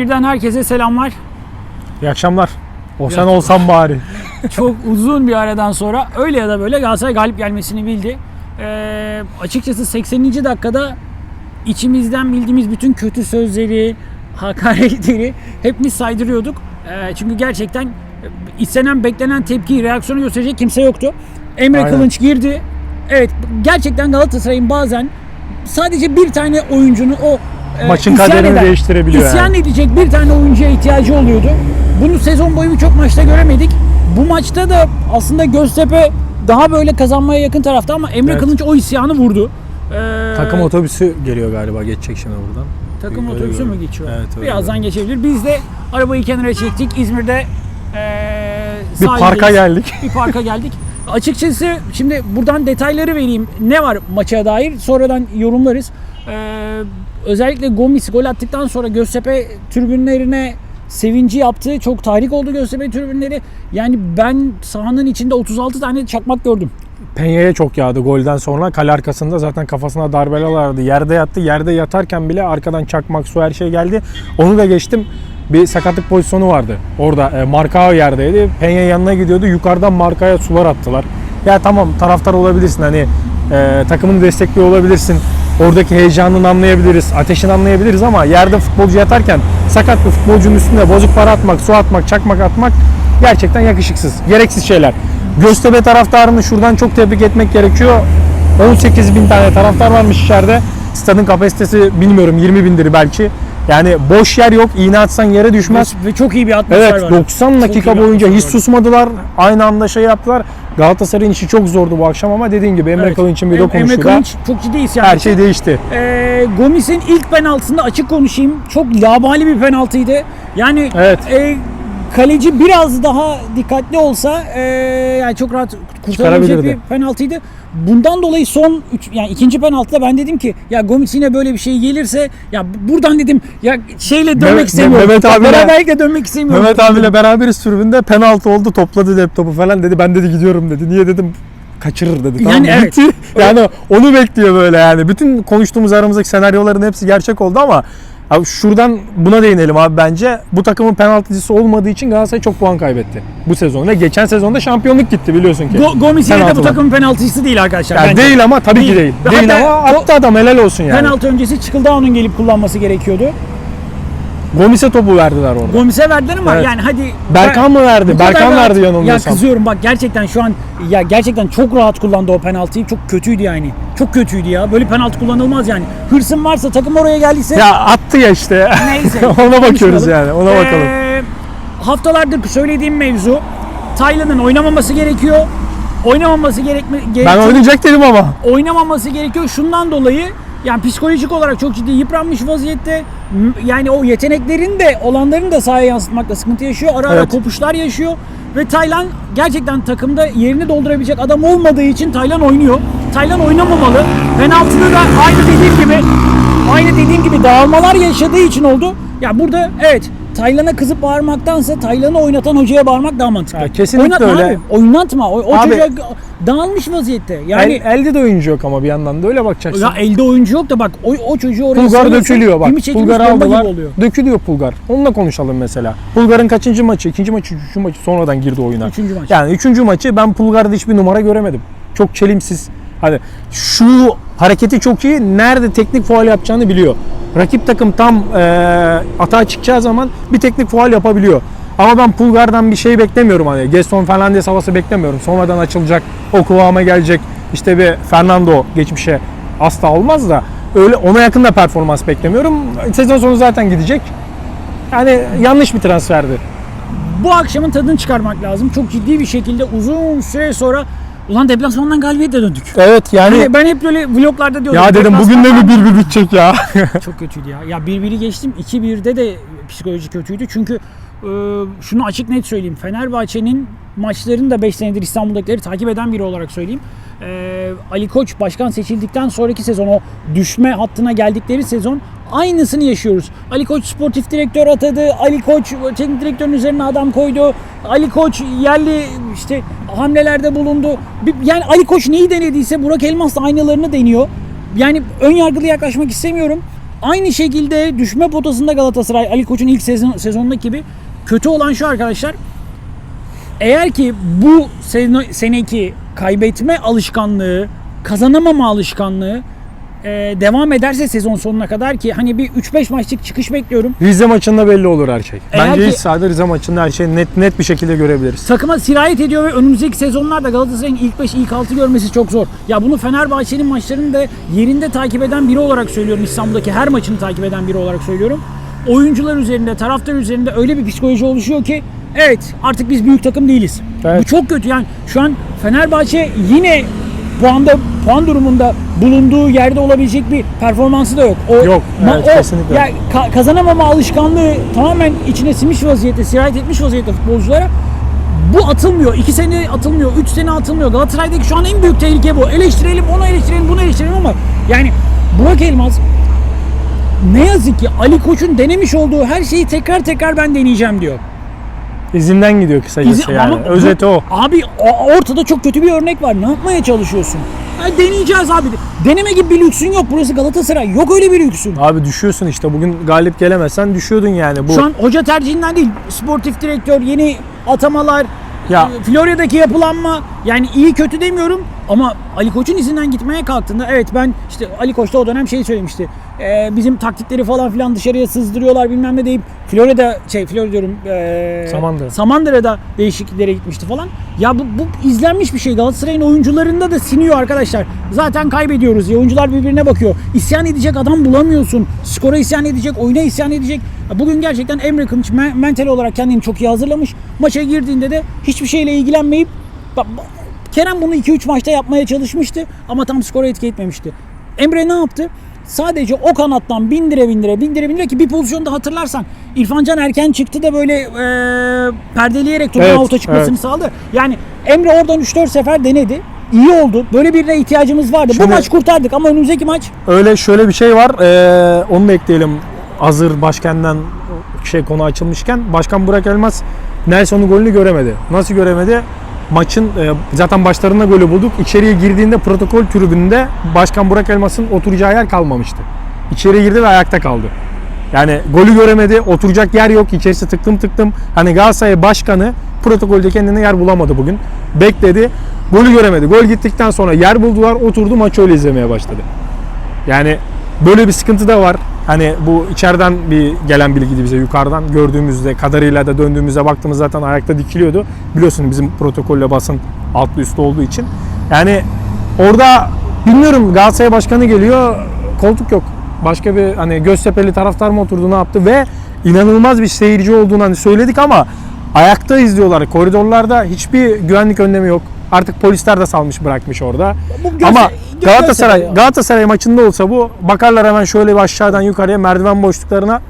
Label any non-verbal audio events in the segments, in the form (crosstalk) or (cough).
Birden herkese selamlar. İyi akşamlar. O sen olsan bari. (laughs) Çok uzun bir aradan sonra öyle ya da böyle Galatasaray galip gelmesini bildi. Ee, açıkçası 80. dakikada içimizden bildiğimiz bütün kötü sözleri, (laughs) hakaretleri hepimiz saydırıyorduk. Ee, çünkü gerçekten istenen, beklenen tepkiyi, reaksiyonu gösterecek kimse yoktu. Emre Aynen. Kılınç girdi. Evet gerçekten Galatasaray'ın bazen sadece bir tane oyuncunun o Maçın isyan kaderini eden, değiştirebiliyor İsyan yani. edecek bir tane oyuncuya ihtiyacı oluyordu. Bunu sezon boyu birçok maçta göremedik. Bu maçta da aslında Göztepe daha böyle kazanmaya yakın tarafta ama Emre Evet. Kılınç o isyanı vurdu. Ee, Takım otobüsü geliyor galiba geçecek şimdi buradan. takım Öyle otobüsü mü geçiyor? Evet, öyle Birazdan geçebilir. Biz de arabayı kenara çektik. İzmir'de ee, Bir parka geldik. bir parka (laughs) geldik. Açıkçası şimdi buradan detayları vereyim. Ne var maça dair? Sonradan yorumlarız. Ee, özellikle Gomis gol attıktan sonra Göztepe tribünlerine sevinci yaptı. Çok tahrik oldu Göztepe tribünleri. Yani ben sahanın içinde 36 tane çakmak gördüm. Penya'ya çok yağdı golden sonra. Kale arkasında zaten kafasına darbeler vardı. Yerde yattı. Yerde yatarken bile arkadan çakmak su her şey geldi. Onu da geçtim. Bir sakatlık pozisyonu vardı. Orada e, Markao yerdeydi. Penya yanına gidiyordu. Yukarıdan Marka'ya sular attılar. Ya tamam taraftar olabilirsin hani e, takımını destekliyor olabilirsin. Oradaki heyecanını anlayabiliriz, ateşini anlayabiliriz ama yerde futbolcu yatarken sakat bir futbolcunun üstüne bozuk para atmak, su atmak, çakmak atmak gerçekten yakışıksız. Gereksiz şeyler. Göztepe taraftarını şuradan çok tebrik etmek gerekiyor. 18 bin tane taraftar varmış içeride. Stadın kapasitesi bilmiyorum 20 bindir belki. Yani boş yer yok. İğne atsan yere düşmez. Ve çok iyi bir atmosfer Evet var. 90 Çok iyi dakika bir boyunca hiç var. susmadılar. Aynı anda şey yaptılar. Galatasaray'ın işi çok zordu bu akşam ama dediğin gibi Emre Evet. Kılınç'ın bir Em- Emre dokunuşuyla Kılınç çok ciddi isyan her şey değişti. Ee, Gomis'in ilk penaltısında açık konuşayım. Çok labali bir penaltıydı. Yani Evet. e, kaleci biraz daha dikkatli olsa e, yani çok rahat kurtarabilecek bir penaltıydı. Bundan dolayı son üç, yani ikinci penaltıda ben dedim ki ya Gomis yine böyle bir şey gelirse ya buradan dedim ya şeyle dönmek Mehmet- istemiyorum. Mehmet abiyle- Beraberlikle dönmek istemiyorum. Mehmet abiyle beraberiz tribünde penaltı oldu topladı laptopu falan dedi. Ben dedi gidiyorum dedi. Niye dedim kaçırır dedi. Tamam Yani evet. Gitti. (laughs) Yani onu bekliyor böyle yani. Bütün konuştuğumuz aramızdaki senaryoların hepsi gerçek oldu ama abi şuradan buna değinelim abi bence. Bu takımın penaltıcısı olmadığı için Galatasaray çok puan kaybetti bu sezon ve geçen sezonda şampiyonluk gitti biliyorsun ki. Go- Gomis yine de bu takımın penaltısı değil arkadaşlar. Yani bence. değil ama tabii Değil. ki değil. Ve Değil hatta ama attı adam helal olsun yani. Penaltı öncesi Çıkıldağ'ın gelip kullanması gerekiyordu. Gomis'e topu verdiler orada. Gomis'e verdiler ama Evet. yani hadi Berkan mı verdi? Berkan rahat- verdi Ya yanılmıyorsam. kızıyorum bak gerçekten şu an ya gerçekten çok rahat kullandı o penaltıyı. Çok kötüydü yani. Çok kötüydü ya. Böyle penaltı kullanılmaz yani. Hırsın varsa takım oraya geldiyse Ya attı ya işte. neyse. (laughs) Ona bakıyoruz yani. Ona bakalım. Ee, haftalardır söylediğim mevzu Taylan'ın oynamaması gerekiyor. Oynamaması gerekme Ben gerekiyor. oynayacak dedim ama. oynamaması gerekiyor. Şundan dolayı yani psikolojik olarak çok ciddi yıpranmış vaziyette. Yani o yeteneklerin de olanların da sahaya yansıtmakta sıkıntı yaşıyor. Ara ara Evet. kopuşlar yaşıyor. Ve Taylan gerçekten takımda yerini doldurabilecek adam olmadığı için Taylan oynuyor. Taylan oynamamalı. Penaltıda da aynı dediğim gibi aynı dediğim gibi dağılmalar yaşadığı için oldu. Ya burada evet Taylan'a kızıp bağırmaktansa Taylan'ı oynatan hocaya bağırmak daha mantıklı. Ya kesinlikle Oynatma öyle. Abi, oynatma. O, o Abi- çocuğa dağılmış vaziyette. Yani El- elde de oyuncu yok ama bir yandan da öyle bakacaksın. ya elde oyuncu yok da bak o, o çocuğu oraya Pulgar dökülüyor bak. Pulgar aldılar. Dökülüyor Pulgar. Onunla konuşalım mesela. Pulgar'ın kaçıncı maçı? ikinci maçı, üçüncü maçı sonradan girdi oyuna. Üçüncü maç. Yani üçüncü maçı ben Pulgar'da hiçbir numara göremedim. Çok çelimsiz. Hani şu hareketi çok iyi. Nerede teknik faul yapacağını biliyor. Rakip takım tam e, atağa çıkacağı zaman bir teknik faul yapabiliyor. Ama ben Pulgar'dan bir şey beklemiyorum hani. Gaston Fernandes havası beklemiyorum. Sonradan açılacak, o kıvama gelecek. İşte bir Fernando geçmişe asla olmaz da öyle ona yakın da performans beklemiyorum. Sezon sonu zaten gidecek. Yani yanlış bir transferdi. Bu akşamın tadını çıkarmak lazım. Çok ciddi bir şekilde uzun süre sonra ulan deplasmandan galibiyetle döndük. Evet yani Hani ben hep böyle vloglarda diyordum. ya dedim bugün de mi bir bir bitecek ya? Çok kötüydü ya. Ya 1-1'i geçtim. 2-1'de de psikoloji kötüydü. Çünkü şunu açık net söyleyeyim. Fenerbahçe'nin maçlarını da 5 senedir İstanbul'dakileri takip eden biri olarak söyleyeyim. E, Ali Koç başkan seçildikten sonraki sezon o düşme hattına geldikleri sezon aynısını yaşıyoruz. Ali Koç sportif direktör atadı. Ali Koç teknik direktörün üzerine adam koydu. Ali Koç yerli işte hamlelerde bulundu. Yani Ali Koç neyi denediyse Burak Elmas da aynalarını deniyor. Yani ön yargılı yaklaşmak istemiyorum. Aynı şekilde düşme potasında Galatasaray Ali Koç'un ilk sezon, sezonundaki gibi kötü olan şu arkadaşlar. Eğer ki bu sene, seneki kaybetme alışkanlığı, kazanamama alışkanlığı e, devam ederse sezon sonuna kadar ki hani bir 3-5 maçlık çıkış bekliyorum. Rize maçında belli olur her şey. Eğer Bence ki- hiç sahada Rize maçında her şey net net bir şekilde görebiliriz. takıma sirayet ediyor ve önümüzdeki sezonlarda Galatasaray'ın ilk 5, ilk 6 görmesi çok zor. Ya bunu Fenerbahçe'nin maçlarını da yerinde takip eden biri olarak söylüyorum. İstanbul'daki her maçını takip eden biri olarak söylüyorum. Oyuncular üzerinde, taraftar üzerinde öyle bir psikoloji oluşuyor ki evet artık biz büyük takım değiliz. Evet. Bu çok kötü yani şu an Fenerbahçe yine puanda puan durumunda bulunduğu yerde olabilecek bir performansı da yok. O, Yok, evet, o- kesinlikle. Ya ka- kazanamama alışkanlığı tamamen içine sinmiş vaziyette, sirayet etmiş vaziyette futbolculara. Bu atılmıyor. 2 sene atılmıyor. 3 sene atılmıyor. Galatasaray'daki şu an en büyük tehlike bu. Eleştirelim, onu eleştirelim, bunu eleştirelim ama yani Burak Elmaz ne yazık ki Ali Koç'un denemiş olduğu her şeyi tekrar tekrar ben deneyeceğim diyor. İzinden gidiyor kısacası İzi- yani. ama Özeti o. Abi ortada çok kötü bir örnek var. Ne yapmaya çalışıyorsun? Ha, deneyeceğiz abi. Deneme gibi bir lüksün yok. Burası Galatasaray. Yok öyle bir lüksün. Abi düşüyorsun işte. Bugün galip gelemezsen düşüyordun yani. Bu Şu an hoca tercihinden değil. Sportif direktör, yeni atamalar, Ya- e, Florya'daki yapılanma yani iyi kötü demiyorum ama Ali Koç'un izinden gitmeye kalktığında evet ben işte Ali Koç da o dönem şey söylemişti. E, bizim taktikleri falan filan dışarıya sızdırıyorlar bilmem ne deyip Florida şey Florida diyorum e, Samandıra. Samandıra'da değişikliklere gitmişti falan. Ya bu, bu izlenmiş bir şey. Galatasaray'ın oyuncularında da siniyor arkadaşlar. Zaten kaybediyoruz ya. Oyuncular birbirine bakıyor. İsyan edecek adam bulamıyorsun. Skora isyan edecek, oyuna isyan edecek. Bugün gerçekten Emre Kılıç me- mental olarak kendini çok iyi hazırlamış. Maça girdiğinde de hiçbir şeyle ilgilenmeyip Kerem bunu 2-3 maçta yapmaya çalışmıştı ama tam skora etki etmemişti. Emre ne yaptı? Sadece o kanattan bindire bindire bindire bindire ki bir pozisyonda hatırlarsan İrfan Can erken çıktı da böyle e, perdeleyerek topun Evet, avuta çıkmasını evet. sağladı. Yani Emre oradan 3-4 sefer denedi. İyi oldu. Böyle birine ihtiyacımız vardı. Şimdi- Bu maç kurtardık ama önümüzdeki maç öyle şöyle bir şey var. Ee, onu da ekleyelim. Hazır başkandan şey konu açılmışken Başkan Burak Elmas Nelson'un golünü göremedi. Nasıl göremedi? Maçın e, zaten başlarında golü bulduk. İçeriye girdiğinde protokol tribününde Başkan Burak Elmas'ın oturacağı yer kalmamıştı. İçeriye girdi ve ayakta kaldı. Yani golü göremedi, oturacak yer yok, içerisi tıktım tıktım. Hani Galatasaray Başkanı protokolde kendine yer bulamadı bugün. Bekledi, golü göremedi. Gol gittikten sonra yer buldular, oturdu maçı öyle izlemeye başladı. Yani böyle bir sıkıntı da var. Hani bu içeriden bir gelen bilgiydi bize yukarıdan gördüğümüzde kadarıyla da döndüğümüzde baktığımız zaten ayakta dikiliyordu. Biliyorsun bizim protokolle basın altlı üstü olduğu için. Yani orada bilmiyorum Galatasaray Başkanı geliyor koltuk yok. Başka bir hani Göztepe'li taraftar mı oturdu ne yaptı ve inanılmaz bir seyirci olduğunu hani söyledik ama ayakta izliyorlar. Koridorlarda hiçbir güvenlik önlemi yok. Artık polisler de salmış bırakmış orada. Göze- ama Galatasaray. Galatasaray maçında olsa bu bakarlar hemen şöyle bir aşağıdan yukarıya merdiven boşluklarına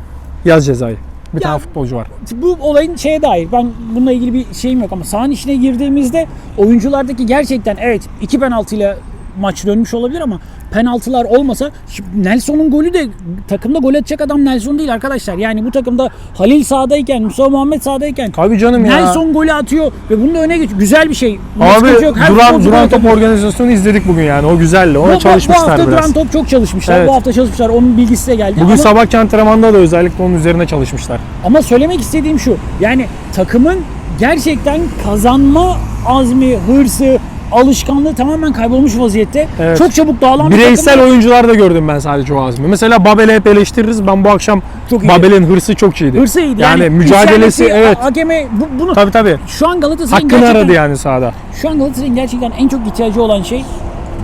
yaz cezayı. Bir Ya- tane futbolcu var. bu olayın şeye dair ben bununla ilgili bir şeyim yok ama sahanın içine girdiğimizde oyunculardaki gerçekten evet iki penaltıyla maç dönmüş olabilir ama penaltılar olmasa Nelson'un golü de takımda gol atacak adam Nelson değil arkadaşlar. Yani bu takımda Halil sahadayken, Mustafa Muhammed sahadayken Abi canım ya. Nelson golü atıyor ve bunun da öne geçiyor. Güzel bir şey. Abi yok. Her duran duran top organizasyonu izledik bugün yani. O güzeldi. Ona Bu- bu, bu çalışmışlar hafta biraz. duran top çok çalışmışlar. Evet. Bu hafta çalışmışlar. Onun bilgisi de geldi. Bugün Ama- sabahki antrenmanda da özellikle onun üzerine çalışmışlar. Ama söylemek istediğim şu. Yani takımın gerçekten kazanma azmi, hırsı, alışkanlığı tamamen kaybolmuş vaziyette. Evet. Çok çabuk dağılan bir Bireysel takım. oyuncularda gördüm ben sadece o azmi. Mesela Babel'i hep eleştiririz. Ben bu akşam Çok. Babel'in hırsı çok iyiydi. Hırsı iyiydi. Yani, mücadelesi isyan etti, evet. Hakeme bu, bunu Tabii tabii. şu an Galatasaray'ın Hakkını aradı yani sahada. şu an Galatasaray'ın gerçekten en çok ihtiyacı olan şey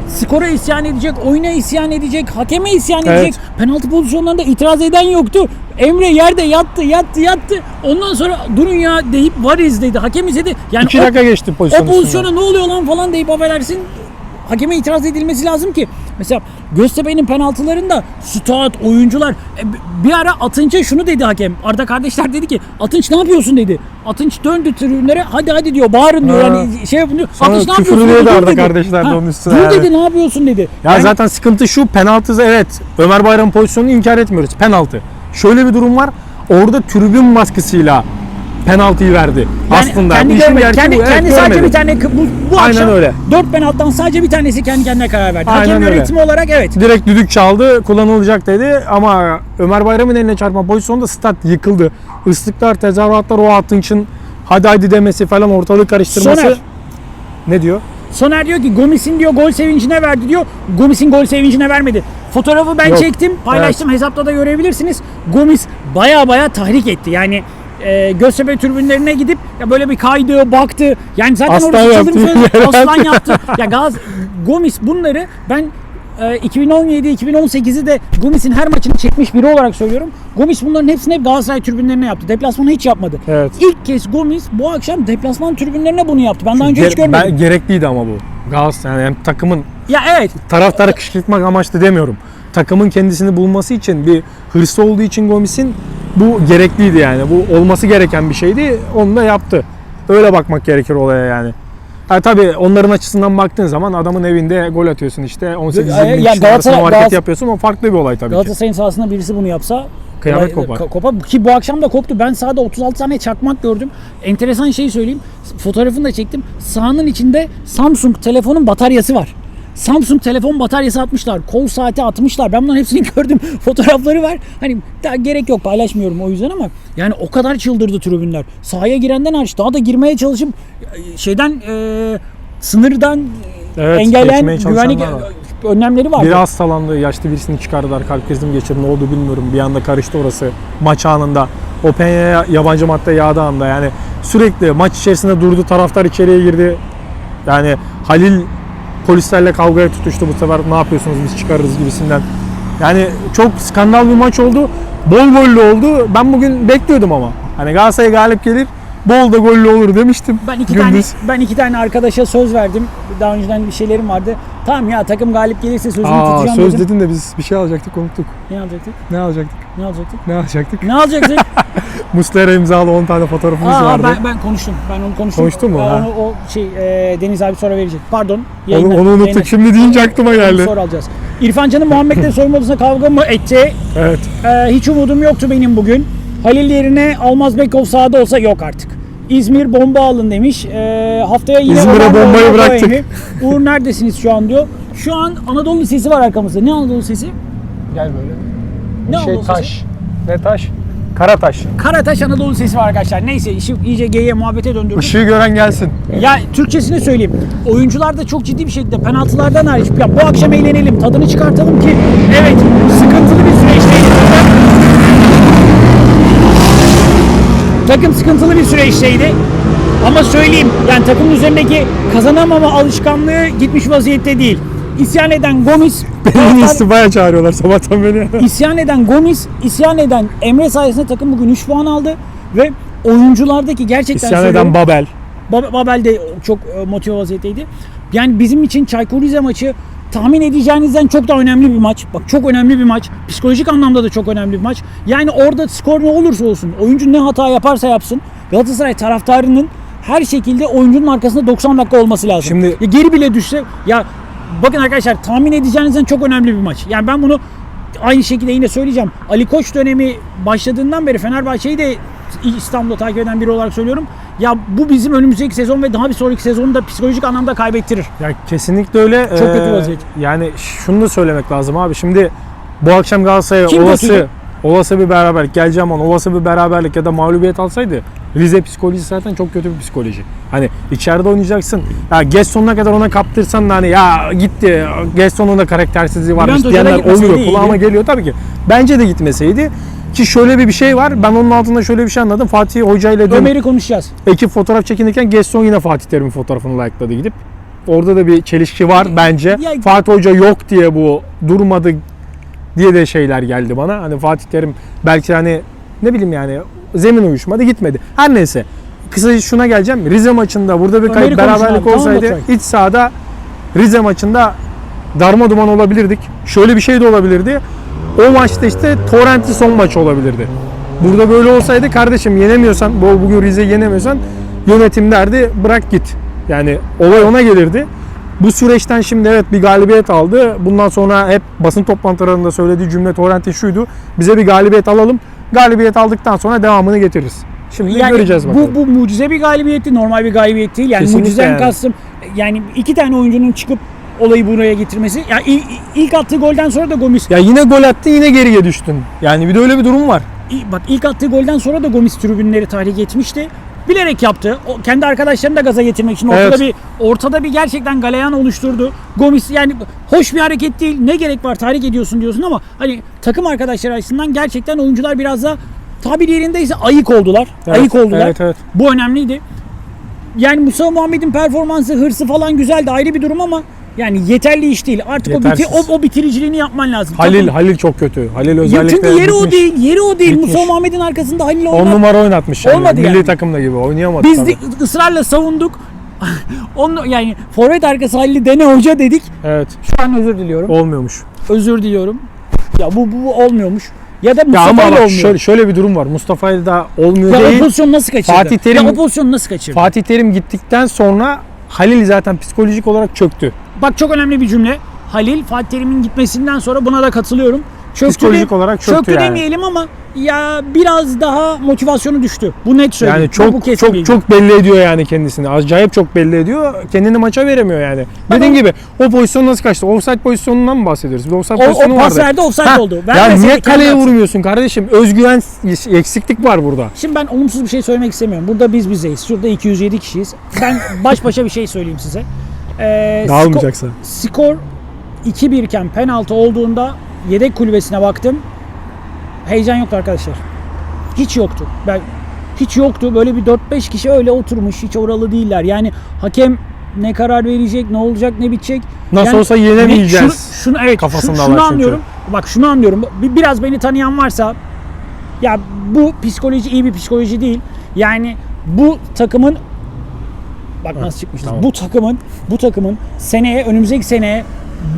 skora isyan edecek, oyuna isyan edecek, hakeme isyan Evet. edecek. Penaltı pozisyonlarında itiraz eden yoktu. Emre yerde yattı, yattı, yattı. Ondan sonra durun ya deyip var izledi. Hakem izledi. Yani 2 o- dakika geçti pozisyon O pozisyona ne oluyor lan falan deyip affedersin hakeme itiraz edilmesi lazım ki. Mesela Göztepe'nin penaltılarında stat, oyuncular e, bir ara Atınç'a şunu dedi hakem. Arda kardeşler dedi ki Atınç ne yapıyorsun dedi. Atınç döndü tribünlere hadi hadi diyor bağırın diyor. Yani şey yapın diyor. Sonra Atınç ne yapıyorsun dedi. Arda dedi. kardeşler de onun üstüne Dur yani. dedi ne yapıyorsun dedi. Ya Yani zaten sıkıntı şu penaltı evet Ömer Bayram pozisyonunu inkar etmiyoruz penaltı. Şöyle bir durum var orada tribün baskısıyla penaltıyı verdi. Yani Aslında kendi, işin görmedi. kendi, bu. Evet, kendi sadece görmedi. bir tane bu, bu Aynen akşam öyle. 4 penaltıdan sadece bir tanesi kendi kendine karar verdi. Aynen Hakem yönetimi olarak evet. Direkt düdük çaldı, kullanılacak dedi ama Ömer Bayram'ın eline çarpma pozisyonda stat yıkıldı. Islıklar, tezahüratlar o atınçın hadi hadi demesi falan ortalığı karıştırması. Soner. Ne diyor? Soner diyor ki Gomis'in diyor gol sevincine verdi diyor. Gomis'in gol sevincine vermedi. Fotoğrafı ben Yok. çektim, paylaştım. Hesapta da görebilirsiniz. Gomis baya baya tahrik etti. Yani e, Göztepe tribünlerine gidip ya böyle bir kaydı, baktı. Yani zaten Aslan orada yere (laughs) aslan yaptı. Ya Gaz Gomis bunları ben 2017-2018'i de Gomis'in her maçını çekmiş biri olarak söylüyorum. Gomis bunların hepsini hep Galatasaray tribünlerine yaptı. Deplasmanı hiç yapmadı. Evet. İlk kez Gomis bu akşam deplasman tribünlerine bunu yaptı. Ben daha önce hiç görmedim. ben- gerekliydi ama bu. Galatasaray yani hem takımın Ya evet taraftarı kışkırtmak amaçlı demiyorum. Takımın kendisini bulması için bir hırsı olduğu için Gomis'in bu gerekliydi yani. Bu olması gereken bir şeydi. Onu da yaptı. Öyle bakmak gerekir olaya yani. Ha tabii onların açısından baktığın zaman adamın evinde gol atıyorsun işte 18 Ya 20 Galatasaray- kişinin arasında o hareketi Galatasaray- yapıyorsun. O farklı bir olay tabii ki. Galatasaray'ın sahasında birisi bunu yapsa Kıyamet olay- kopar. ka- kopar. Ki bu akşam da koptu. Ben sahada 36 tane çakmak gördüm. Enteresan şey söyleyeyim. Fotoğrafını da çektim. Sahanın içinde Samsung telefonun bataryası var. Samsung telefon bataryası atmışlar. Kol saati atmışlar. Ben bunların hepsini (laughs) gördüm. Fotoğrafları var. Hani daha gerek yok paylaşmıyorum o yüzden ama yani o kadar çıldırdı tribünler. Sahaya girenden hariç daha da girmeye çalışıp e, şeyden e, sınırdan Evet, engelleyen güvenlik var. önlemleri vardı. Biri hastalandı, yaşlı birisini çıkardılar, kalp krizi mi geçirdi, ne oldu bilmiyorum. Bir anda karıştı orası maç anında. O penyaya yabancı madde yağdı anda yani sürekli maç içerisinde durdu, taraftar içeriye girdi. Yani Halil polislerle kavgaya tutuştu bu sefer ne yapıyorsunuz biz çıkarırız gibisinden. Yani çok skandal bir maç oldu. Bol gollü oldu. Ben bugün bekliyordum ama. Hani Galatasaray galip gelir, bol da gollü olur demiştim. Ben iki Gündüz. tane ben iki tane arkadaşa söz verdim. Daha önceden bir şeylerim vardı. Tamam ya takım galip gelirse sözümü Aa, tutacağım söz dedim. dedin de biz bir şey alacaktık unuttuk. Ne alacaktık? Ne alacaktık? Ne alacaktık? Ne alacaktık? Ne alacaktık? (laughs) Muslera imzalı 10 tane fotoğrafımız Aa, vardı. ben, ben konuştum. Ben onu konuştum. Konuştun mu? Ha. Onu, o şey e, Deniz abi sonra verecek. Pardon. Onu, onu unuttuk. yayına- Şimdi deyince aklıma geldi. Sonra alacağız. İrfan Can'ın Muhammed'le (laughs) soyunma odasına kavga mı etti? Evet. Ee, hiç umudum yoktu benim bugün. Halil yerine Almaz Bekov sahada olsa yok artık. İzmir bomba alın demiş. Ee, haftaya yine İzmir'e bombayı bıraktık. Bohemi. Uğur neredesiniz şu an diyor. Şu an Anadolu Lisesi var arkamızda. Ne Anadolu Lisesi? Gel böyle. Ne Anadolu Lisesi? Ne taş? Karataş. Karataş Anadolu Lisesi var arkadaşlar. Neyse işi iyice geyiğe muhabbete döndürdük. Işığı gören gelsin. Ya Türkçesini söyleyeyim. Oyuncular da çok ciddi bir şekilde penaltılardan hariç ya bu akşam eğlenelim, tadını çıkartalım ki evet sıkıntılı bir süreçteydi. Takım sıkıntılı bir süreçteydi. Ama söyleyeyim yani takımın üzerindeki kazanamama alışkanlığı gitmiş vaziyette değil. İsyan eden Gomis, (laughs) Beni istifaya çağırıyorlar sabahtan beni. (laughs) İsyan eden Gomis, isyan eden Emre sayesinde takım bugün 3 puan aldı ve oyunculardaki gerçekten İsyan eden Babel. Bab- Babel de çok e, motive vaziyetteydi. Yani bizim için Çaykur Rize maçı tahmin edeceğinizden çok daha önemli bir maç. Bak çok önemli bir maç. Psikolojik anlamda da çok önemli bir maç. Yani orada skor ne olursa olsun, oyuncu ne hata yaparsa yapsın, Galatasaray taraftarının her şekilde oyuncunun arkasında 90 dakika olması lazım. Şimdi- Ya geri bile düşse ya bakın arkadaşlar tahmin edeceğinizden çok önemli bir maç. Yani ben bunu aynı şekilde yine söyleyeceğim. Ali Koç dönemi başladığından beri Fenerbahçe'yi de İstanbul'da takip eden biri olarak söylüyorum. Ya bu bizim önümüzdeki sezon ve daha bir sonraki sezonu da psikolojik anlamda kaybettirir. Ya kesinlikle öyle. Çok kötü Ee, vaziyet. Yani şunu da söylemek lazım abi. Şimdi bu akşam Galatasaray'a olası olası bir beraberlik geleceğim ama olası bir beraberlik ya da mağlubiyet alsaydı Rize psikolojisi zaten çok kötü bir psikoloji. Hani içeride oynayacaksın. Ya geç sonuna kadar ona kaptırsan da hani ya gitti. Gesson'un da karaktersizliği varmış Bülent diyenler oluyor. Kulağıma iyiydi. geliyor tabii ki. Bence de gitmeseydi. Ki şöyle bir bir şey var. Ben onun altında şöyle bir şey anladım. Fatih Hoca ile Ömer'i konuşacağız. ekip fotoğraf çekinirken Gesson yine Fatih Terim'in fotoğrafını like'ladı gidip. Orada da bir çelişki var bence. Ya- Fatih Hoca yok diye bu durmadı diye de şeyler geldi bana. Hani Fatih Terim belki hani ne bileyim yani zemin uyuşmadı gitmedi. Her neyse. Kısaca şuna geleceğim. Rize maçında burada bir kayıp beraberlik abi, tamam olsaydı Baturay. iç sahada Rize maçında darma duman olabilirdik. Şöyle bir şey de olabilirdi. O maçta işte Torrent'i son maç olabilirdi. Burada böyle olsaydı kardeşim yenemiyorsan, bu bugün Rize'yi yenemiyorsan yönetim derdi bırak git. Yani olay ona gelirdi. Bu süreçten şimdi evet bir galibiyet aldı. Bundan sonra hep basın toplantılarında söylediği cümle Torrent'in şuydu. Bize bir galibiyet alalım. Galibiyet aldıktan sonra devamını getiririz. Şimdi Yani göreceğiz bakalım. bu, bu mucize bir galibiyetti. Normal bir galibiyet değil. Yani Kesinlikle mucizeden yani. kastım yani iki tane oyuncunun çıkıp olayı buraya getirmesi. Yani ilk, ilk attığı golden sonra da Gomis Ya yine gol attı yine geriye düştün. Yani bir de öyle bir durum var. İ- bak ilk attığı golden sonra da Gomis tribünleri tahrik etmişti. Bilerek yaptı. O, kendi arkadaşlarını da gaza getirmek için ortada Evet. bir ortada bir gerçekten galeyan oluşturdu. Gomis yani hoş bir hareket değil. Ne gerek var tahrik ediyorsun diyorsun ama hani takım arkadaşları açısından gerçekten oyuncular biraz da tabir yerindeyse ayık oldular. Evet, ayık oldular. evet, evet. Bu önemliydi. Yani Mustafa Muhammed'in performansı, hırsı falan güzeldi ayrı bir durum ama yani yeterli iş değil. Artık o, biti- o, o bitiriciliğini yapman lazım. Halil Takım- Halil çok kötü. Halil ya özellikle çünkü yeri o bitmiş. değil, yeri o değil. Bitmiş. Mustafa Muhammed'in arkasında Halil 10 oynar. numara oynatmış. Yani. Olmadı Milli yani. takımda gibi oynayamadı. Biz de ısrarla savunduk. (laughs) Onu yani forvet arkası Halil'i dene hoca dedik. Evet. Şu an özür diliyorum. Olmuyormuş. Özür diliyorum. Ya bu, bu, bu olmuyormuş. Ya da Ya Mustafa ama ile bak olmuyor. şöyle, şöyle bir durum var. Mustafa da olmuyor ya o değil. pozisyonu nasıl kaçırdı? Fatih Terim- Ya o pozisyonu nasıl kaçırdı? Fatih Terim gittikten sonra Halil zaten psikolojik olarak çöktü. Bak çok önemli bir cümle. Halil Fatih Terim'in gitmesinden sonra buna da katılıyorum. Çöktü Psikolojik de- olarak çöktü yani. demeyelim ama ya biraz daha motivasyonu düştü. Bu net söyleyeyim. Yani çok bu çok bilgi. çok belli ediyor yani kendisini. Acayip çok belli ediyor. Kendini maça veremiyor yani. Dediğin gibi o pozisyon nasıl kaçtı? Offside pozisyonundan mı bahsediyoruz? Bir offside o, pozisyonu o pas vardı. verdi offside Ha, oldu. Ya Vermeseydi niye kaleye vurmuyorsun kardeşim? Özgüven eksiklik var burada. Şimdi ben olumsuz bir şey söylemek istemiyorum. Burada biz bizeyiz. Şurada 207 kişiyiz. Ben (laughs) baş başa bir şey söyleyeyim size. Ee, Dağılmayacaksa. Skor, skor 2-1 iken penaltı olduğunda yedek kulübesine baktım. Heyecan yoktu arkadaşlar. Hiç yoktu. Ben hiç yoktu. Böyle bir 4-5 kişi öyle oturmuş. Hiç oralı değiller. Yani hakem ne karar verecek, ne olacak, ne bitecek. Nasıl Yani olsa yenemeyeceğiz. Şunu, şunu evet, Kafasındalar şunu, şunu çünkü. anlıyorum. Bak şunu anlıyorum. Bir- Biraz beni tanıyan varsa ya bu psikoloji iyi bir psikoloji değil. Yani bu takımın bak nasıl çıkmıştı. tamam. Bu takımın bu takımın seneye önümüzdeki seneye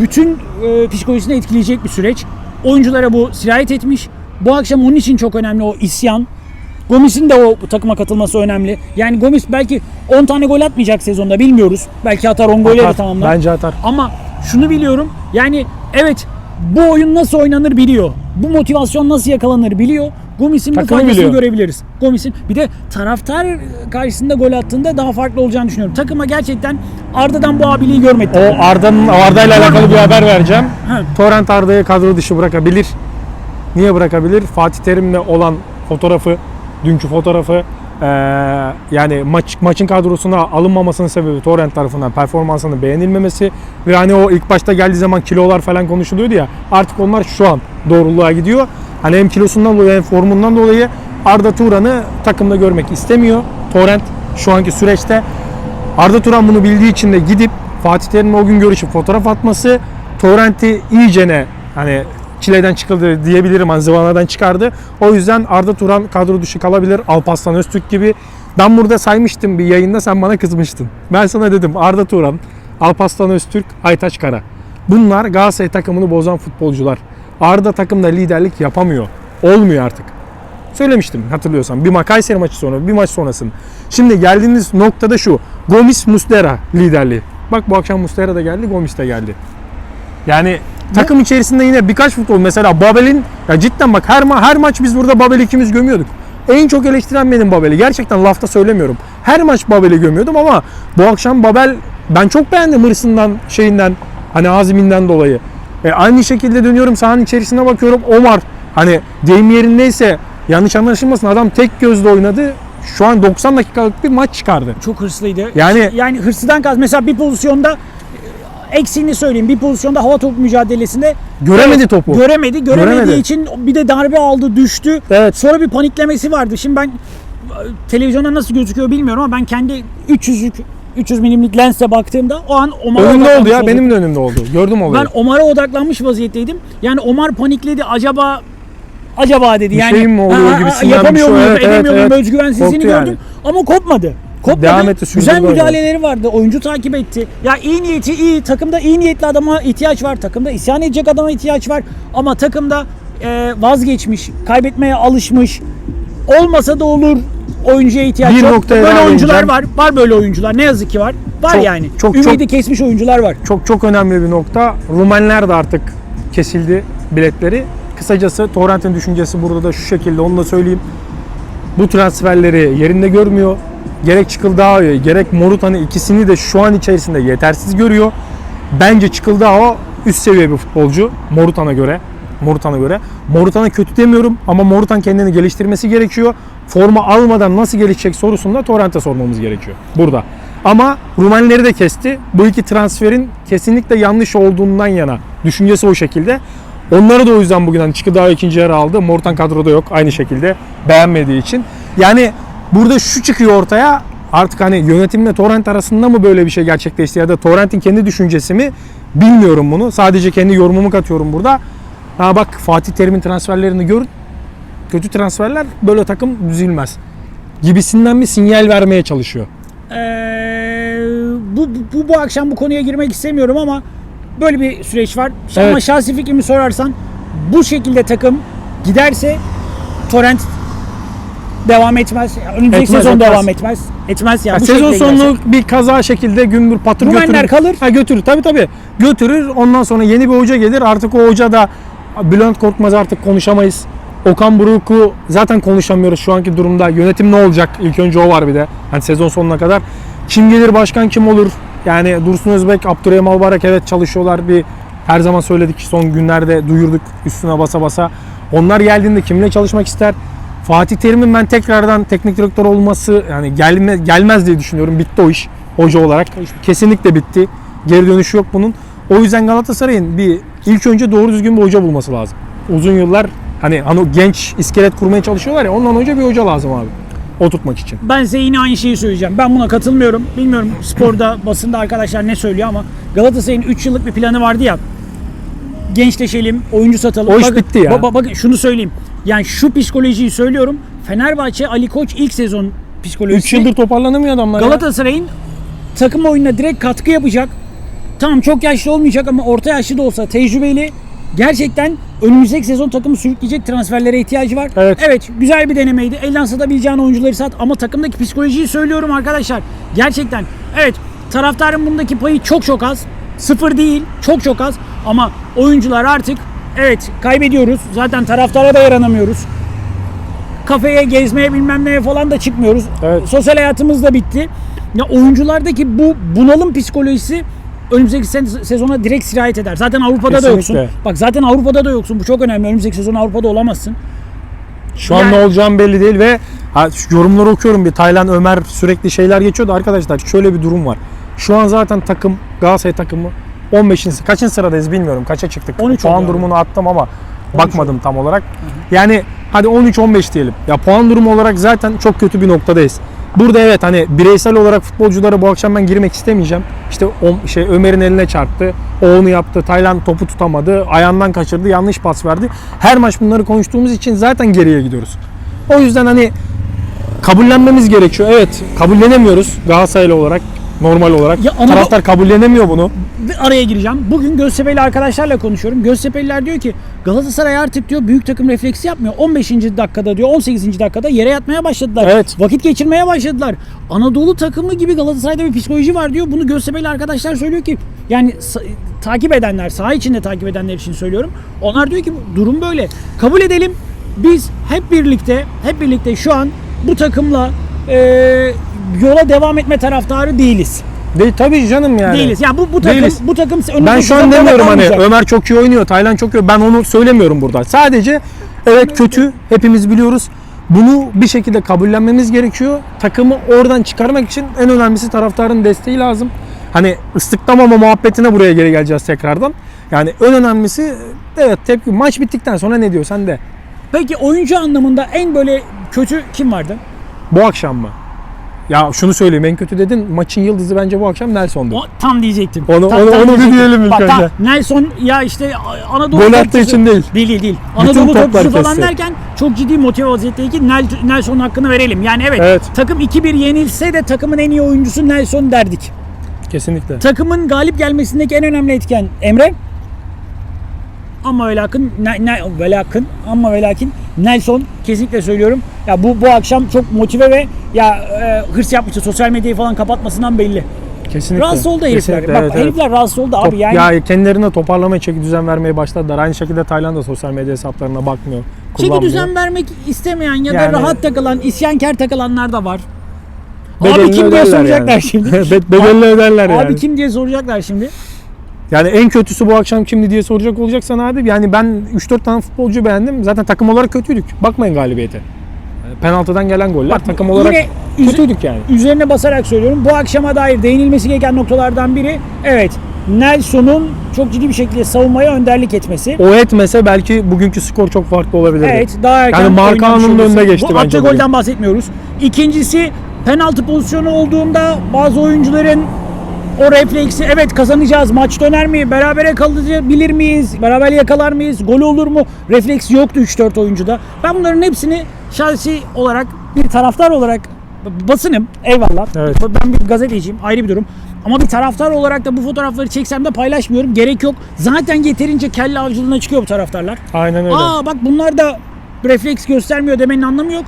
bütün e, psikolojisini etkileyecek bir süreç. Oyunculara bu sirayet etmiş. Bu akşam onun için çok önemli o isyan. Gomis'in de o takıma katılması önemli. Yani Gomis belki 10 tane gol atmayacak sezonda bilmiyoruz. Belki atar 10 golle de Atar. tamamlar. Bence atar. Ama şunu biliyorum. Yani evet bu oyun nasıl oynanır biliyor. Bu motivasyon nasıl yakalanır biliyor. Gomis'in bu faydasını biliyor. görebiliriz. Gomis'in bir de taraftar karşısında gol attığında daha farklı olacağını düşünüyorum. Takıma gerçekten Arda'dan bu abiliği görmedim. O Arda'nın Arda ile alakalı bir haber vereceğim. Ha. Torrent Arda'yı kadro dışı bırakabilir. Niye bırakabilir? Fatih Terim'le olan fotoğrafı, dünkü fotoğrafı eee, yani maç maçın kadrosuna alınmamasının sebebi Torrent tarafından performansının beğenilmemesi ve hani o ilk başta geldiği zaman kilolar falan konuşuluyordu ya artık onlar şu an doğruluğa gidiyor. Hani hem kilosundan dolayı hem formundan dolayı Arda Turan'ı takımda görmek istemiyor. Torrent şu anki süreçte Arda Turan bunu bildiği için de gidip Fatih Terim'le o gün görüşüp fotoğraf atması Torrent'i iyicene hani çileden çıkıldı diyebilirim. Hani zıvanadan çıkardı. O yüzden Arda Turan kadro dışı kalabilir. Alparslan Öztürk gibi. Ben burada saymıştım bir yayında sen bana kızmıştın. Ben sana dedim Arda Turan, Alparslan Öztürk, Aytaç Kara. Bunlar Galatasaray takımını bozan futbolcular. Arda takımda liderlik yapamıyor. Olmuyor artık. Söylemiştim hatırlıyorsan. Bir ma Kayseri maçı sonra, bir maç sonrasında. Şimdi geldiğimiz noktada şu. Gomis Muslera liderliği. Bak bu akşam Muslera da geldi, Gomis de geldi. Yani takım içerisinde yine birkaç futbol mesela Babel'in ya cidden bak her ma her maç biz burada Babel'i ikimiz gömüyorduk. En çok eleştiren benim Babel'i. Gerçekten lafta söylemiyorum. Her maç Babel'i gömüyordum ama bu akşam Babel ben çok beğendim hırsından, şeyinden, hani aziminden dolayı. E, aynı şekilde dönüyorum sahanın içerisine bakıyorum Omar hani deyim yerindeyse yanlış anlaşılmasın adam tek gözle oynadı. Şu an 90 dakikalık bir maç çıkardı. Çok hırslıydı. Yani- yani hırsızdan kaz. Mesela bir pozisyonda e, eksiğini söyleyeyim. Bir pozisyonda hava topu mücadelesinde Göremedi topu. Göremedi. Göremediği Göremedi. için bir de darbe aldı, düştü. Evet. Sonra bir paniklemesi vardı. Şimdi ben e, televizyonda nasıl gözüküyor bilmiyorum ama ben kendi 300'lük 300 milimlik lensle baktığımda o an Omar'a Önümde oldu ya oldum. benim de önümde oldu. Gördüm olayı. Ben Omar'a odaklanmış vaziyetteydim. Yani Omar panikledi. Acaba acaba dedi. Bir yani şeyim mi oluyor gibisinden yapamıyor şey. muyum, Evet, edemiyor evet, muyum evet. özgüvensizliğini Korktu gördüm. yani. Ama kopmadı. Kopmadı. Devam etti, sürdürdü Güzel oyunu. müdahaleleri vardı. Oyuncu takip etti. Ya iyi niyeti iyi. Takımda iyi niyetli adama ihtiyaç var. Takımda isyan edecek adama ihtiyaç var. Ama takımda e, vazgeçmiş, kaybetmeye alışmış. Olmasa da olur oyuncuya ihtiyaç Bir yok. noktaya Böyle daha oyuncular var. Var böyle oyuncular. Ne yazık ki var. Var Çok- yani. çok- Ümidi çok- kesmiş oyuncular var. Çok çok önemli bir nokta. Rumenler de artık kesildi biletleri. Kısacası Torrent'in düşüncesi burada da şu şekilde onu da söyleyeyim. bu transferleri yerinde görmüyor. Gerek Çıkıldağ'ı gerek Morutan'ı ikisini de şu an içerisinde yetersiz görüyor. Bence Çıkıldağ üst seviye bir futbolcu Morutan'a göre. Morutan'a göre. Morutan'a kötü demiyorum ama Morutan kendini geliştirmesi gerekiyor. Forma almadan nasıl gelişecek sorusunda Torrent'e sormamız gerekiyor burada. Ama Rumenleri de kesti. Bu iki transferin kesinlikle yanlış olduğundan yana düşüncesi o şekilde. Onları da o yüzden bugün hani Çıkıdağ ikinci yarı aldı. Mortan kadroda yok aynı şekilde beğenmediği için. Yani burada şu çıkıyor ortaya artık hani yönetimle Torrent arasında mı böyle bir şey gerçekleşti ya da Torrent'in kendi düşüncesi mi bilmiyorum bunu. Sadece kendi yorumumu katıyorum burada. Ha bak Fatih Terim'in transferlerini görün. Kötü transferler böyle takım düzülmez. Gibisinden bir sinyal vermeye çalışıyor. Ee, bu, bu, bu akşam bu konuya girmek istemiyorum ama böyle bir süreç var. Ama Evet. şahsi fikrimi sorarsan bu şekilde takım giderse Torrent devam etmez. Önümüzdeki Etmez, sezon etmez. devam etmez. Etmez ya. Ya sezon şekilde giderse. sonu bir kaza şekilde gümbür patır Rumenler götürür. kalır. Ha götürür tabii tabii. Götürür. Ondan sonra yeni bir hoca gelir. Artık o hoca da Bülent Korkmaz artık konuşamayız. Okan Buruk'u zaten konuşamıyoruz şu anki durumda. Yönetim ne olacak? İlk önce o var bir de. Hani sezon sonuna kadar. Kim gelir başkan kim olur? Yani Dursun Özbek, Abdurrahim Albayrak evet çalışıyorlar. Bir her zaman söyledik son günlerde duyurduk üstüne basa basa. Onlar geldiğinde kimle çalışmak ister? Fatih Terim'in ben tekrardan teknik direktör olması yani gelme, gelmez diye düşünüyorum. Bitti o iş hoca olarak. Kesinlikle bitti. Geri dönüşü yok bunun. O yüzden Galatasaray'ın bir ilk önce doğru düzgün bir hoca bulması lazım. Uzun yıllar hani hani genç iskelet kurmaya çalışıyorlar ya ondan önce bir hoca lazım abi. Oturtmak için. Ben size yine aynı şeyi söyleyeceğim. Ben buna katılmıyorum. Bilmiyorum sporda, (clears throat) basında arkadaşlar ne söylüyor ama Galatasaray'ın 3 yıllık bir planı vardı ya. Gençleşelim, oyuncu satalım. O iş Bakın- bitti ya. ba- ba- bakın şunu söyleyeyim. Yani şu psikolojiyi söylüyorum. Fenerbahçe Ali Koç ilk sezon 3 psikolojisi. yıldır toparlanamıyor adamlar. Galatasaray'ın takım oyununa direkt katkı yapacak. Tamam çok yaşlı olmayacak ama orta yaşlı da olsa tecrübeli. Gerçekten önümüzdeki sezon takımı sürükleyecek transferlere ihtiyacı var. Evet. güzel bir denemeydi. Elden satabileceğin oyuncuları sat ama takımdaki psikolojiyi söylüyorum arkadaşlar. Gerçekten evet taraftarın bundaki payı çok çok az. Sıfır değil çok çok az ama oyuncular artık evet kaybediyoruz. Zaten taraftara da yaranamıyoruz kafeye gezmeye bilmem neye falan da çıkmıyoruz. Evet. Sosyal hayatımız da bitti. Ya oyunculardaki bu bunalım psikolojisi önümüzdeki sezona direkt sirayet eder. Zaten Avrupa'da da Kesinlikle. yoksun. Bak zaten Avrupa'da da yoksun. Bu çok önemli. Önümüzdeki sezon Avrupa'da olamazsın. Şu an Yani- ne olacağım belli değil ve ha, yorumları okuyorum bir Taylan Ömer sürekli şeyler geçiyordu arkadaşlar şöyle bir durum var. Şu an zaten takım Galatasaray takımı 15. kaçıncı sıradayız bilmiyorum kaça çıktık. 13 puan oldu durumunu attım ama bakmadım tam olarak. Yani hadi 13-15 diyelim. Ya puan durumu olarak zaten çok kötü bir noktadayız. Burada evet hani bireysel olarak futbolculara bu akşam ben girmek istemeyeceğim. İşte o şey Ömer'in eline çarptı. O onu yaptı. Taylan topu tutamadı. Ayağından kaçırdı. Yanlış pas verdi. Her maç bunları konuştuğumuz için zaten geriye gidiyoruz. O yüzden hani kabullenmemiz gerekiyor. Evet kabullenemiyoruz Galatasaraylı olarak normal olarak. Ya ama bu- Taraftar kabullenemiyor bunu. Bir araya gireceğim. Bugün Göztepe'li arkadaşlarla konuşuyorum. Göztepe'liler diyor ki Galatasaray artık diyor büyük takım refleksi yapmıyor. 15. dakikada diyor 18. dakikada yere yatmaya başladılar. Evet. Vakit geçirmeye başladılar. Anadolu takımı gibi Galatasaray'da bir psikoloji var diyor. Bunu Göztepe'li arkadaşlar söylüyor ki yani sa- takip edenler, saha içinde takip edenler için söylüyorum. Onlar diyor ki durum böyle. Kabul edelim. Biz hep birlikte hep birlikte şu an bu takımla e, yola devam etme taraftarı değiliz. Değil tabii canım yani. Değiliz. Ya bu bu takım Değiliz. bu takım Ben şu an demiyorum hani. Ömer çok iyi oynuyor, Taylan çok iyi. Ben onu söylemiyorum burada. Sadece evet kötü, hepimiz biliyoruz. Bunu bir şekilde kabullenmemiz gerekiyor. Takımı oradan çıkarmak için en önemlisi taraftarın desteği lazım. Hani ıslıklamama muhabbetine buraya geri geleceğiz tekrardan. Yani en önemlisi evet tepki maç bittikten sonra ne diyorsan de. Peki oyuncu anlamında en böyle kötü kim vardı? Bu akşam mı? Ya şunu söyleyeyim en kötü dedin maçın yıldızı bence bu akşam Nelson'du. O, tam diyecektim. Onu- Tam- onu- tam onu bir diyecektim. diyelim ilk Bak, önce. Nelson ya işte Anadolu Gol attığı için değil. Değil değil değil. Anadolu topçusu falan kesti. derken çok ciddi motive vaziyetteki Nel- Nelson'un hakkını verelim. Yani evet, Evet. takım 2-1 yenilse de takımın en iyi oyuncusu Nelson derdik. Kesinlikle. Takımın galip gelmesindeki en önemli etken Emre. Ama ve lakin, ne, ne, ve lakin, ama ve lakin Nelson kesinlikle söylüyorum. Ya bu bu akşam çok motive ve ya e, hırs yapmıştı. Sosyal medyayı falan kapatmasından belli. Kesinlikle. Rahatsız oldu herifler. Kesinlikle, Bak evet, evet. herifler rahatsız oldu Top- abi yani. Ya kendilerine toparlamaya çeki düzen vermeye başladılar. Aynı şekilde Tayland da sosyal medya hesaplarına bakmıyor. Çeki düzen vermek istemeyen ya da Yani- rahat takılan, isyankar takılanlar da var. Abi kim diye soracaklar yani. şimdi. (laughs) Be- Bedelini öderler yani. Abi kim diye soracaklar şimdi. Yani en kötüsü bu akşam kimdi diye soracak olacaksan abi yani ben 3-4 tane futbolcu beğendim. Zaten takım olarak kötüydük. Bakmayın galibiyete. Yani penaltıdan gelen goller Bak, takım olarak yine kötüydük yani. üzerine basarak söylüyorum. Bu akşama dair değinilmesi gereken noktalardan biri evet Nelson'un çok ciddi bir şekilde savunmaya önderlik etmesi. O etmese belki bugünkü skor çok farklı olabilirdi. Evet daha erken Yani Markan'ın önüne geçti Bu bence attığı bugün. golden bahsetmiyoruz. İkincisi penaltı pozisyonu olduğunda bazı oyuncuların o refleksi evet kazanacağız maç döner mi berabere kalabilir miyiz beraber yakalar mıyız gol olur mu refleks yoktu 3-4 oyuncuda ben bunların hepsini şahsi olarak bir taraftar olarak basınım eyvallah Evet. ben bir gazeteciyim ayrı bir durum ama bir taraftar olarak da bu fotoğrafları çeksem de paylaşmıyorum gerek yok zaten yeterince kelle avcılığına çıkıyor bu taraftarlar Aynen öyle. Aa bak bunlar da refleks göstermiyor demenin anlamı yok.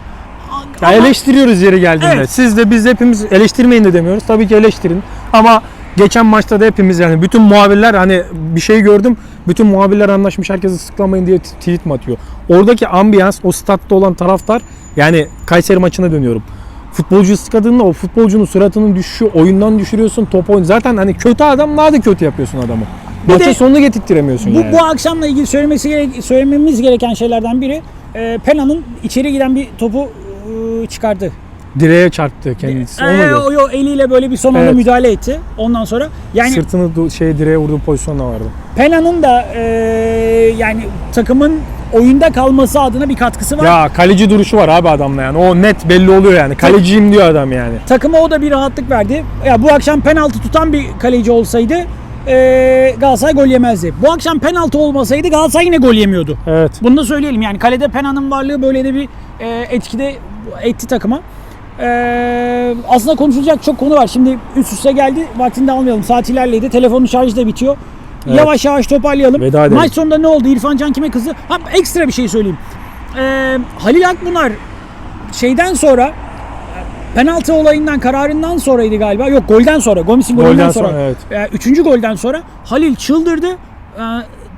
Ya Ama- eleştiriyoruz yeri geldiğinde. Evet. Siz de biz de hepimiz eleştirmeyin de demiyoruz. Tabii ki eleştirin. Ama geçen maçta da hepimiz yani bütün muhabirler hani bir şey gördüm. Bütün muhabirler anlaşmış herkesi sıklamayın diye tweet mi atıyor? Oradaki ambiyans o statta olan taraftar yani Kayseri maçına dönüyorum. Futbolcu sıkadığında o futbolcunun suratının düşüşü oyundan düşürüyorsun top oyun. Zaten hani kötü adam daha da kötü yapıyorsun adamı. Maçın sonunu getirtiremiyorsun bu, yani. bu akşamla ilgili söylemesi gerek- söylememiz gereken şeylerden biri e, Pena'nın içeri giden bir topu e, çıkardı. Direğe çarptı kendisi. E, Olmadı. o, o eliyle böyle bir son anda Evet. müdahale etti. Ondan sonra yani Sırtını du- şey direğe vurduğu pozisyon da vardı. Pena'nın da e, yani takımın oyunda kalması adına bir katkısı var. Ya kaleci duruşu var abi adamla yani. O net belli oluyor yani. Kaleciyim diyor adam yani. Takıma o da bir rahatlık verdi. Ya bu akşam penaltı tutan bir kaleci olsaydı e, Galatasaray gol yemezdi. Bu akşam penaltı olmasaydı Galatasaray yine gol yemiyordu. Evet. Bunu da söyleyelim. Yani kalede Pena'nın varlığı böyle de bir e, etkide etti takıma. E, aslında konuşulacak çok konu var. Şimdi üst üste geldi. Vaktini de almayalım. Saat ilerledi. Telefonun şarjı da bitiyor. Evet. Yavaş yavaş toparlayalım. Veda edelim. Maç sonunda ne oldu? İrfan Can kime kızdı? Ha, ekstra bir şey söyleyeyim. E, Halil Akbunar şeyden sonra penaltı olayından kararından sonraydı galiba. Yok golden sonra. Gomis'in golünden Golden sonra. sonra, evet. E, üçüncü golden sonra Halil çıldırdı. E,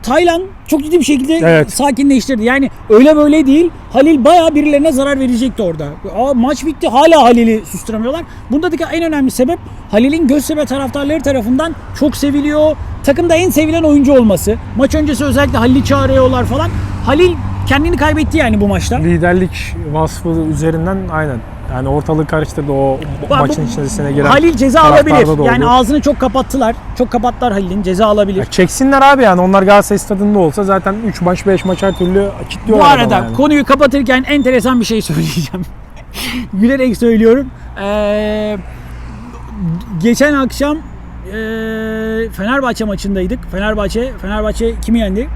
Taylan çok ciddi bir şekilde Evet. sakinleştirdi. Yani öyle böyle değil. Halil bayağı birilerine zarar verecekti orada. Aa, maç bitti hala Halil'i susturamıyorlar. Bundaki en önemli sebep Halil'in Göztepe taraftarları tarafından çok seviliyor. Takımda en sevilen oyuncu olması. Maç öncesi özellikle Halil'i çağırıyorlar falan. Halil kendini kaybetti yani bu maçta. Liderlik vasfı üzerinden aynen. Yani ortalığı karıştırdı o Bak, maçın bu- içerisine giren. Halil ceza alabilir. Yani ağzını çok kapattılar. Çok kapattılar Halil'in. Ceza alabilir. Ya çeksinler abi yani. Onlar Galatasaray stadında olsa zaten 3 maç 5 maç her türlü kilitliyorlar Bu arada yani. konuyu kapatırken enteresan bir şey (laughs) söyleyeceğim. Gülerek söylüyorum. Ee, geçen akşam ee, Fenerbahçe maçındaydık. Fenerbahçe Fenerbahçe kimi yendi?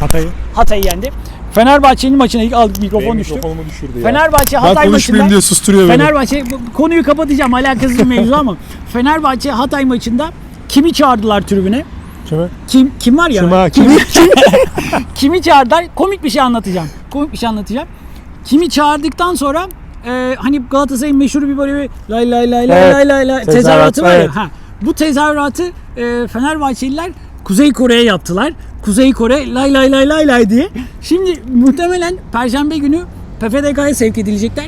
Hatay'ı. Hatay'ı yendi. Fenerbahçe'nin maçına aldık mikrofon düştü. Mikrofonumu düşürdü ya. Fenerbahçe Ben Hatay maçında konuşmayayım diye susturuyor beni. Fenerbahçe bu konuyu kapatacağım alakasız bir mevzu ama (laughs) Fenerbahçe Hatay maçında kimi çağırdılar tribüne? Kimi? Kim kim var ya? Kim ha? (laughs) Kimi, kimi çağırdılar? Komik bir şey anlatacağım. Komik bir şey anlatacağım. Kimi çağırdıktan sonra e, hani Galatasaray'ın meşhur bir böyle bir lay lay lay lay Evet. lay lay lay Tezahürat, tezahüratı var ya. evet. Ha, bu tezahüratı e, Fenerbahçeliler Kuzey Kore'ye yaptılar. Kuzey Kore lay lay lay lay lay diye. Şimdi muhtemelen Perşembe günü PFDK'ya sevk edilecekler.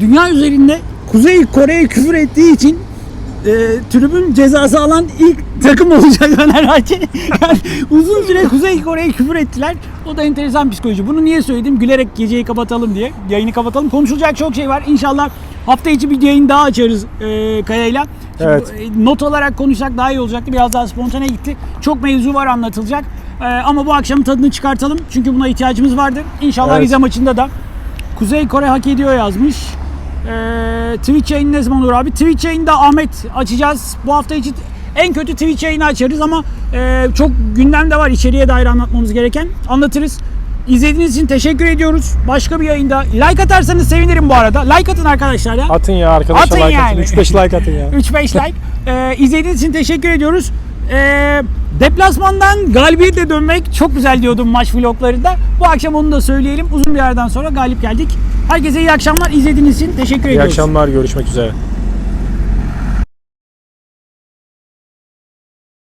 Dünya üzerinde Kuzey Kore'ye küfür ettiği için e, tribün cezası alan ilk takım olacak (laughs) Fenerbahçe. Yani uzun süre Kuzey Kore'ye küfür ettiler. O da enteresan psikoloji. Bunu niye söyledim? Gülerek geceyi kapatalım diye. Yayını kapatalım. Konuşulacak çok şey var. İnşallah hafta içi bir yayın daha açarız e, Kaya'yla. Şimdi Evet. e, Not olarak konuşsak daha iyi olacaktı. Biraz daha spontane gitti. Çok mevzu var anlatılacak. E, ama bu akşam tadını çıkartalım. Çünkü buna ihtiyacımız vardı. İnşallah Evet. Rize maçında da Kuzey Kore hak ediyor yazmış. Ee, Twitch yayını ne zaman olur abi? Twitch yayında Ahmet açacağız. Bu hafta için en kötü Twitch yayını açarız ama e, çok gündem de var içeriye dair anlatmamız gereken. Anlatırız. İzlediğiniz için teşekkür ediyoruz. Başka bir yayında like atarsanız sevinirim bu arada. Like atın arkadaşlar ya. Atın ya arkadaşlar Atın like yani. atın. 3-5 like atın ya. (laughs) 3-5 like. Ee, izlediğiniz için teşekkür ediyoruz. Ee, deplasmandan galibiyetle dönmek çok güzel diyordum maç vloglarında. Bu akşam onu da söyleyelim. Uzun bir yerden sonra galip geldik. Herkese iyi akşamlar. İzlediğiniz için teşekkür İyi ediyoruz. akşamlar görüşmek üzere.